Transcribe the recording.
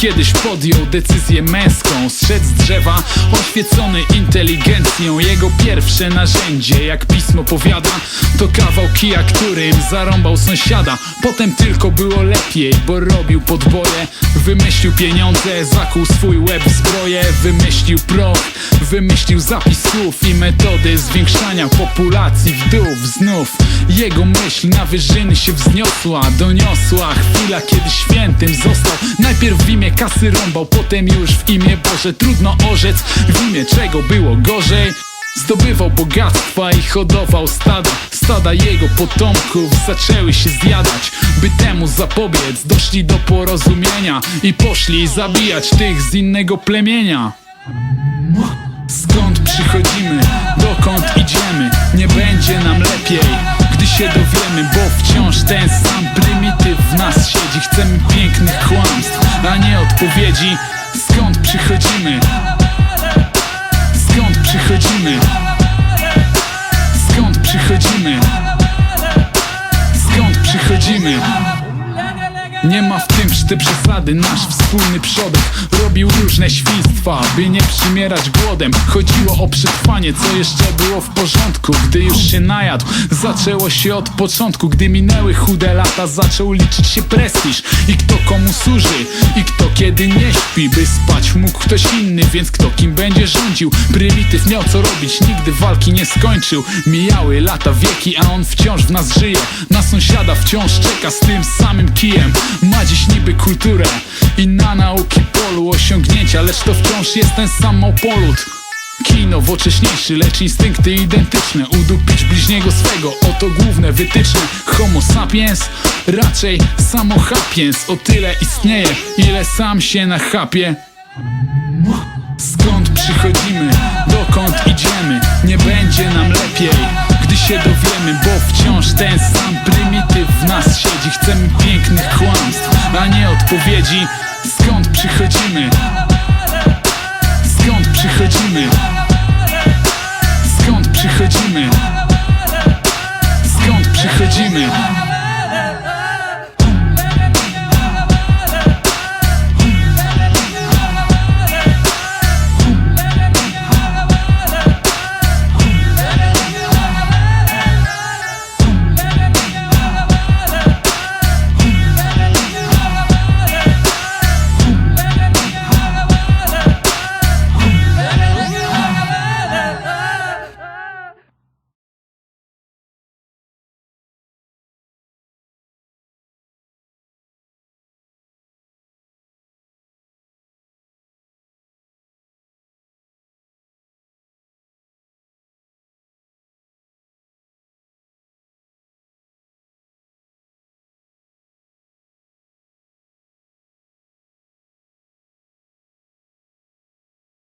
kiedyś podjął decyzję męską. Zszedł z drzewa, oświecony inteligencją. Jego pierwsze narzędzie, jak pismo powiada To kawał kija, którym zarąbał sąsiada. Potem tylko było lepiej, bo robił podboje. Wymyślił pieniądze, zakuł swój łeb w zbroję. Wymyślił proch, wymyślił zapis słów I metody zwiększania populacji wdów Znów. Jego myśl na wyżyny się wzniosła Doniosła. Chwila, kiedy świętym został. Najpierw w imię kasy rąbał, potem już w imię Boże Trudno orzec, w imię czego było gorzej? Zdobywał bogactwa i hodował stada. Stada jego potomków zaczęły się zjadać. By temu zapobiec doszli do porozumienia I poszli zabijać tych z innego plemienia. Skąd przychodzimy, dokąd idziemy? Nie będzie nam lepiej, się dowiemy Bo wciąż ten sam prymityw w nas siedzi. Chcemy pięknych kłamstw, a nie odpowiedzi. Skąd przychodzimy? Skąd przychodzimy? Skąd przychodzimy? Skąd przychodzimy? Nie w tym szty przesady, nasz wspólny przodek Robił różne świństwa, by nie przymierać głodem. Chodziło o przetrwanie, co jeszcze było w porządku Gdy już się najadł, zaczęło się od początku Gdy minęły chude lata, zaczął liczyć się prestiż. I kto komu służy, i kto kiedy nie śpi By spać mógł ktoś inny, więc kto kim będzie rządził? Prymityw miał co robić, nigdy walki nie skończył. Mijały lata, wieki, a on wciąż w nas żyje. Na sąsiada wciąż czeka z tym samym kijem. Ma dziś niby kulturę i na nauki polu osiągnięcia Lecz to wciąż jest ten sam małpolut Kij nowocześniejszy, lecz instynkty identyczne. Udupić bliźniego swego, oto główne wytyczne. Homo sapiens, raczej samo sapiens O tyle istnieje, ile sam się nachapie. Skąd przychodzimy, dokąd idziemy? Nie będzie nam lepiej, gdy się dowiemy Bo wciąż ten sam prymityw w nas siedzi. Chcemy pięknych kłamstw, a nie odpowiedzi. Skąd przychodzimy? Skąd przychodzimy